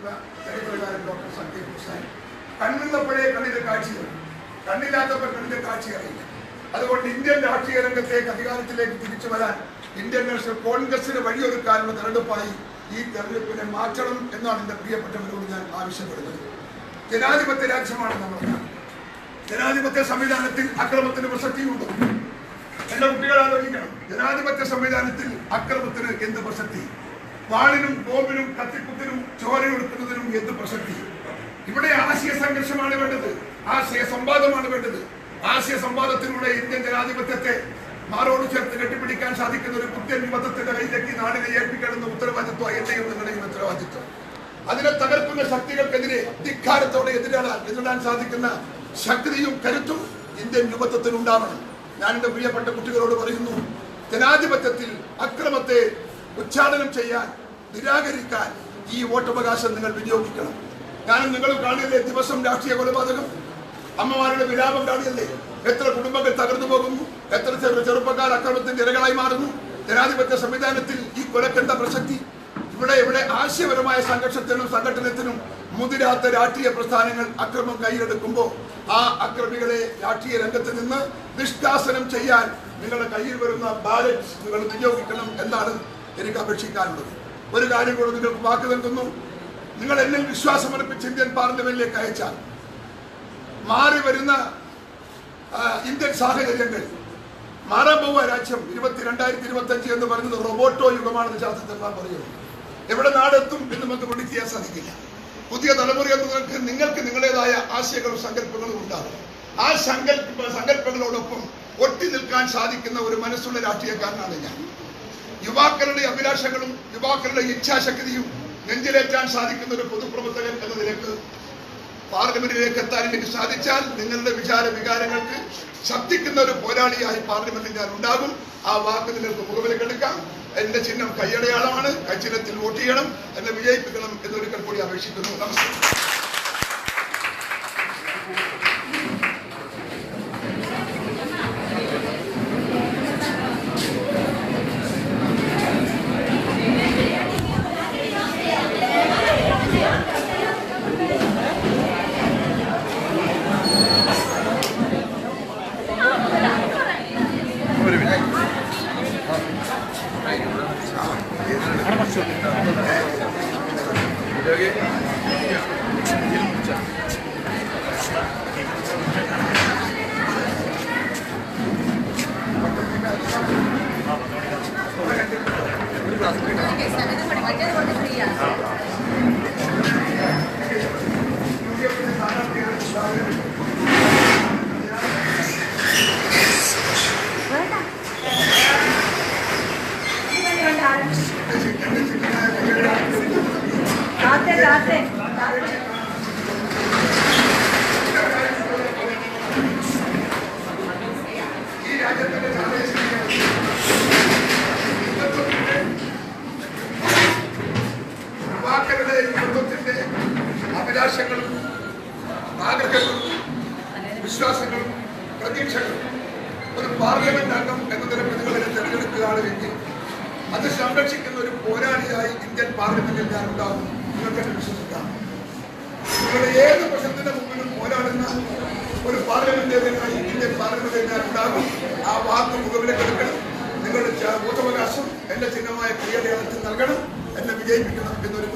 ചരിത്രകാരൻ ഡോക്ടർ സക്കീർ ഹുസൈൻ. കണ്ണുള്ളപ്പോഴേ കണ്ണിന്റെ കാഴ്ചകൾ കണ്ണില്ലാത്തപ്പോൾ കണ്ണിന്റെ കാഴ്ച അറിയില്ല. അതുകൊണ്ട് ഇന്ത്യൻ രാഷ്ട്രീയ രംഗത്തേക്ക് അധികാരത്തിലേക്ക് തിരിച്ചു വരാൻ ഇന്ത്യൻ നാഷണൽ കോൺഗ്രസിന് വഴിയൊരുക്കാനുള്ള തെരഞ്ഞെടുപ്പായി ഈ തെരഞ്ഞെടുപ്പിനെ മാറ്റണം എന്നാണ് എന്റെ പ്രിയപ്പെട്ടവരോട് ഞാൻ ആവശ്യപ്പെടുന്നത്. ജനാധിപത്യ രാജ്യമാണ് നമ്മൾ. ജനാധിപത്യ സംവിധാനത്തിൽ അക്രമത്തിന് പ്രസക്തിയുണ്ട്. എന്റെ കുട്ടികൾ ആലോചിക്കണം. ജനാധിപത്യ സംവിധാനത്തിൽ അക്രമത്തിന് എന്ത് പ്രസക്തി? വാളിനും ബോംബിനും കത്തിക്കുത്തിനും ചോരയൊടുക്കുന്നതിനും എന്ത് പ്രസക്തി? ഇവിടെ ആശയ സംഘർഷമാണ് വേണ്ടത്. ആശയ സംവാദമാണ് വേണ്ടത്. ആശയ സംവാദത്തിലൂടെ ഇന്ത്യൻ ജനാധിപത്യത്തെ മാറോട് ചേർത്ത് കെട്ടിപ്പിടിക്കാൻ സാധിക്കുന്ന ഒരു പുത്യൻ യുവത്വത്തിന്റെ കയ്യിലേക്ക് നാടിനെ ഏൽപ്പിക്കണമെന്ന ഉത്തരവാദിത്വം എന്റെയും നിങ്ങളുടെയും ഉത്തരവാദിത്വം. അതിനെ തകർക്കുന്ന ശക്തികൾക്കെതിരെ ധിക്കാരത്തോടെ എതിരാളാൻ എതിരിടാൻ സാധിക്കുന്ന ശക്തിയും കരുത്തും ഇന്ത്യൻ യുവത്വത്തിനുണ്ടാവണം. ഞാൻ എന്റെ പ്രിയപ്പെട്ട കുട്ടികളോട് പറയുന്നു ജനാധിപത്യത്തിൽ അക്രമത്തെ ഉച്ചാടനം ചെയ്യാൻ നിരാകരിക്കാൻ ഈ വോട്ടവകാശം നിങ്ങൾ വിനിയോഗിക്കണം. ഞാനും നിങ്ങൾ കാണില്ലേ ദിവസം രാഷ്ട്രീയ കൊലപാതകം? അമ്മമാരുടെ വിലാപം കാണിയല്ലേ എത്ര കുടുംബങ്ങൾ തകർന്നു പോകുന്നു? എത്ര ചെറു ചെറുപ്പക്കാർ അക്രമത്തിന്റെ ഇരകളായി മാറുന്നു? ജനാധിപത്യ സംവിധാനത്തിൽ ഈ കൊലക്കെന്ത പ്രസക്തി ഇവിടെ ഇവിടെ ആശയപരമായ സംഘർഷത്തിനും സംഘടനത്തിനും മുതിരാത്ത രാഷ്ട്രീയ പ്രസ്ഥാനങ്ങൾ അക്രമം കൈയെടുക്കുമ്പോൾ ആ അക്രമികളെ രാഷ്ട്രീയ രംഗത്ത് നിന്ന് നിഷ്കാസനം ചെയ്യാൻ നിങ്ങളുടെ കയ്യിൽ വരുന്ന ബാലറ്റ് നിങ്ങൾ വിനിയോഗിക്കണം എന്നാണ് എനിക്ക് അപേക്ഷിക്കാനുള്ളത് ഒരു കാര്യം കൂടെ നിങ്ങൾക്ക് വാക്ക് നൽകുന്നു. നിങ്ങൾ എന്നിൽ വിശ്വാസമർപ്പിച്ച് ഇന്ത്യൻ പാർലമെന്റിലേക്ക് അയച്ചാൽ മാറി വരുന്ന ഇന്ത്യൻ സാഹചര്യങ്ങൾ മാറാൻ പോവുക രാജ്യം ഇരുപത്തി രണ്ടായിരത്തി ഇരുപത്തി അഞ്ച് എന്ന് പറയുന്നത് റോബോട്ടോ യുഗമാണെന്ന് ശാസ്ത്രജ്ഞന്മാർ പറയുന്നു. എവിടെ നാടെത്തും എന്ന് നമുക്ക് predict ചെയ്യാൻ സാധിക്കില്ല. പുതിയ തലമുറ നിങ്ങൾക്ക് നിങ്ങൾക്ക് നിങ്ങളുടേതായ ആശയങ്ങളും സങ്കല്പങ്ങളും ഉണ്ടാകും. ആ സങ്കല്പ സങ്കല്പങ്ങളോടൊപ്പം ഒട്ടി നിൽക്കാൻ സാധിക്കുന്ന ഒരു മനസ്സുള്ള രാഷ്ട്രീയക്കാരനാണ് ഞാൻ. യുവാക്കളുടെ അഭിലാഷങ്ങളും യുവാക്കളുടെ ഇച്ഛാശക്തിയും നെഞ്ചിലേറ്റാൻ സാധിക്കുന്ന ഒരു പൊതുപ്രവർത്തകൻ എന്ന നിലയ്ക്ക് പാർലമെന്റിലേക്ക് എത്താൻ എനിക്ക് സാധിച്ചാൽ നിങ്ങളുടെ വിചാര വികാരങ്ങൾക്ക് ശബ്ദിക്കുന്ന ഒരു പോരാളിയായി പാർലമെന്റിൽ ഞാൻ ഉണ്ടാകും. ആ വാക്ക് നിങ്ങൾക്ക് മുഖവിലക്കെടുക്കാം എന്റെ ചിഹ്നം കൈയടയാളമാണ്. കച്ചിഹ്നത്തിൽ വോട്ട് ചെയ്യണം. എന്നെ വിജയിപ്പിക്കണം എന്നൊരിക്കൽ കൂടി അപേക്ഷിക്കുന്നു. നമസ്കാരം. വിശ്വാസങ്ങളും പ്രതീക്ഷകളും ഒരു പാർലമെന്റ് അംഗം എന്ന നിലയിൽ നിങ്ങളെ തെരഞ്ഞെടുക്കുകയാണ് എങ്കിൽ അത് സംരക്ഷിക്കുന്ന ഒരു പോരാളിയായി ഇന്ത്യൻ പാർലമെന്റിൽ ഞാൻ ഉണ്ടാവും നിങ്ങൾക്ക് വിശ്വസിക്കാം. നിങ്ങളുടെ ഏത് പ്രശ്നത്തിന്റെ മുമ്പിലും പോരാടുന്ന ഒരു പാർലമെന്റേറിയനായി ഇന്ത്യൻ പാർലമെന്റിൽ ഞാൻ ഉണ്ടാകും. ആ വാക്ക് മുഖവിലേക്ക് എടുക്കണം നിങ്ങളുടെ ബോധവകാശം എന്റെ ചിഹ്നമായ പ്രിയടയാളത്തിൽ നൽകണം. എന്നെ വിജയിപ്പിക്കണം എന്നൊരിക്കൽ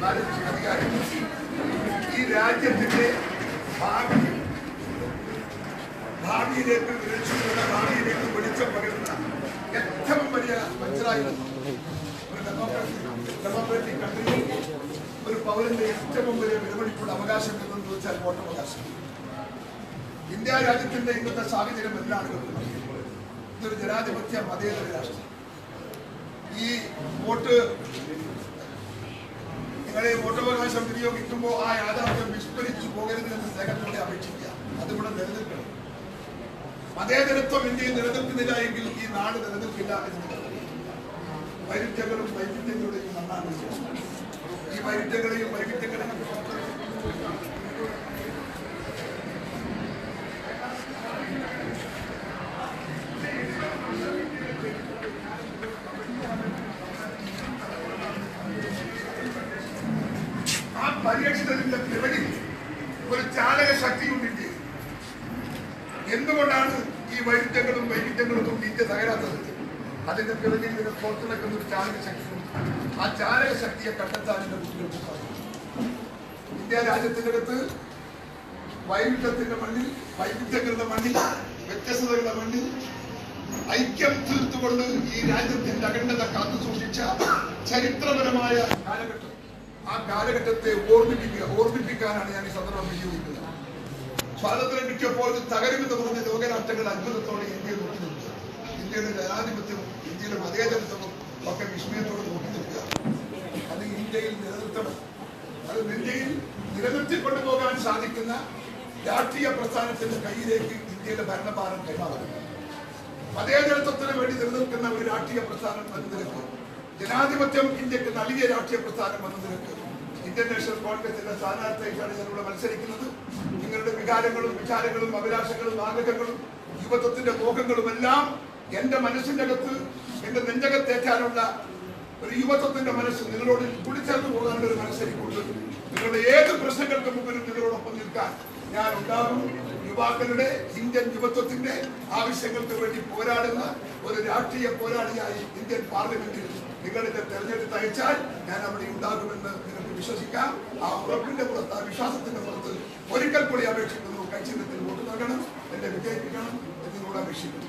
എന്നാലും ചെറിയ ഈ രാജ്യത്തിന്റെ ഭാവി ഭാവിയിലേക്ക് വിളിച്ചുള്ള ഭാവിയിലേക്ക് വെളിച്ചം പകരുന്ന ഏറ്റവും വലിയ മനുഷ്യരായിരുന്നു ഒരു ഡെമോക്രസി ഡെമോക്രാറ്റിക് കൺട്രിയിൽ ഒരു പൗരന്റെ ഏറ്റവും വലിയ വിലമണിക്കുള്ള അവകാശം എന്തെന്ന് ചോദിച്ചാൽ വോട്ടവകാശം ഇന്ത്യ രാജ്യത്തിന്റെ ഇന്നത്തെ സാഹചര്യം എന്താണ് ഇതൊരു ജനാധിപത്യ മതേതര രാഷ്ട്രം. ഈ വോട്ട് നിങ്ങളെ വോട്ടവകാശം കിട്ടുമ്പോൾ ആ യാഥാർത്ഥ്യം വിസ്മരിച്ചു പോകരുത് എന്ന് സ്നേഹത്തോടെ അപേക്ഷിക്കുക. അതിവിടെ നിലനിൽക്കണം. മതേതരത്വം ഇന്ത്യയിൽ നിലനിൽക്കുന്നില്ല എങ്കിൽ ഈ നാട് നിലനിൽക്കില്ല എന്ന്. വൈരുദ്ധ്യങ്ങളും വൈവിധ്യങ്ങളുടെയും നന്നാണ് ഈ വൈരുദ്ധ്യങ്ങളെയും വൈവിധ്യങ്ങളെയും ആ പരീക്ഷണത്തിന്റെ പിറകിൽ ഒരു ചാലക ശക്തിയുണ്ട് എന്തുകൊണ്ടാണ് ഈ വൈവിധ്യങ്ങളും വൈവിധ്യങ്ങളും ഇന്ത്യ തകരാത്തത്? അതിന്റെ പിറകിൽ ഇതിനെ പുറത്തിറക്കുന്ന ഒരു ചാലക ശക്തിയുണ്ട് ആ ചാലക ശക്തിയെ കണ്ടെത്താൻ എന്റെ കുട്ടികൾക്ക് സാധിക്കും ഇന്ത്യ രാജ്യത്തിനകത്ത് വൈവിധ്യത്തിന്റെ മണ്ണിൽ വൈവിധ്യങ്ങളുടെ മണ്ണിൽ വ്യത്യസ്തതകളുടെ മണ്ണിൽ ഐക്യം തീർത്തുകൊണ്ട് ഈ രാജ്യത്തിന്റെ അഖണ്ഡത കാത്തു സൂക്ഷിച്ച ചരിത്രപരമായ കാലഘട്ടം. ആ കാലഘട്ടത്തെ ഓർമ്മിപ്പിക്കുക ഓർമ്മിപ്പിക്കാനാണ് ഞാൻ ഈ സന്ദർഭം വിനിയോഗിക്കുന്നത്. സ്വാതന്ത്ര്യം കിട്ടിയപ്പോൾ തകരുമെന്ന് പറഞ്ഞ ലോകരാഷ്ട്രങ്ങൾ അത്ഭുതത്തോടെ ഇന്ത്യയിൽ നോക്കി നിൽക്കുക ഇന്ത്യയുടെ ജനാധിപത്യവും ഇന്ത്യയുടെ മതേതരത്വവും ഒക്കെ വിസ്മയത്തോടെ നോക്കി നിൽക്കുക. അത് ഇന്ത്യയിൽ നിലനിർത്തണം. അത് ഇന്ത്യയിൽ നിലനിർത്തിക്കൊണ്ടു പോകാൻ സാധിക്കുന്ന രാഷ്ട്രീയ പ്രസ്ഥാനത്തിന്റെ കയ്യിലേക്ക് ഇന്ത്യയുടെ ഭരണഭാരം കൈമാറണം. മതേതരത്വത്തിന് വേണ്ടി നിലനിൽക്കുന്ന ഒരു രാഷ്ട്രീയ പ്രസ്ഥാനം വന്നു നിൽക്കും ജനാധിപത്യം ഇന്ത്യയ്ക്ക് നൽകിയ രാഷ്ട്രീയ പ്രസ്ഥാനം വന്നു നിലയ്ക്ക് ഇന്ത്യൻ നാഷണൽ കോൺഗ്രസിന്റെ സ്ഥാനാർത്ഥിയായിട്ടാണ് ഞാനിവിടെ മത്സരിക്കുന്നത്. നിങ്ങളുടെ വികാരങ്ങളും വിചാരങ്ങളും അഭിലാഷങ്ങളും ആഗ്രഹങ്ങളും യുവത്വത്തിന്റെ മോഹങ്ങളും എല്ലാം എന്റെ മനസ്സിന്റെ അകത്ത് എന്റെ നെഞ്ചകത്തേറ്റാനുള്ള ഒരു യുവത്വത്തിന്റെ മനസ്സ് നിങ്ങളോട് കുടിച്ചേർന്ന് പോകാനുള്ള ഒരു മനസ്സെനിക്കുണ്ട് നിങ്ങളുടെ ഏത് പ്രശ്നങ്ങൾക്ക് മുമ്പിലും നിങ്ങളോടൊപ്പം നിൽക്കാൻ ഞാൻ ഉണ്ടാകും. യുവാക്കളുടെ ഇന്ത്യൻ യുവത്വത്തിന്റെ ആവശ്യങ്ങൾക്ക് വേണ്ടി പോരാടുന്ന ഒരു രാഷ്ട്രീയ പോരാളിയായി ഇന്ത്യൻ പാർലമെന്റിൽ നിങ്ങളിത് തെരഞ്ഞെടുത്ത് അയച്ചാൽ ഞാൻ അവിടെ ഉണ്ടാകുമെന്ന് നിങ്ങൾക്ക് വിശ്വസിക്കാം. ആ ഉറപ്പിന്റെ പുറത്ത് ആ വിശ്വാസത്തിന്റെ പുറത്ത് ഒരിക്കൽ കൂടി അപേക്ഷിക്കുന്നു. കൈചിഹ്നത്തിൽ വോട്ട് നൽകണം എന്നെ വിജയിപ്പിക്കണം എന്ന് നിങ്ങളോട് അപേക്ഷിക്കുന്നു.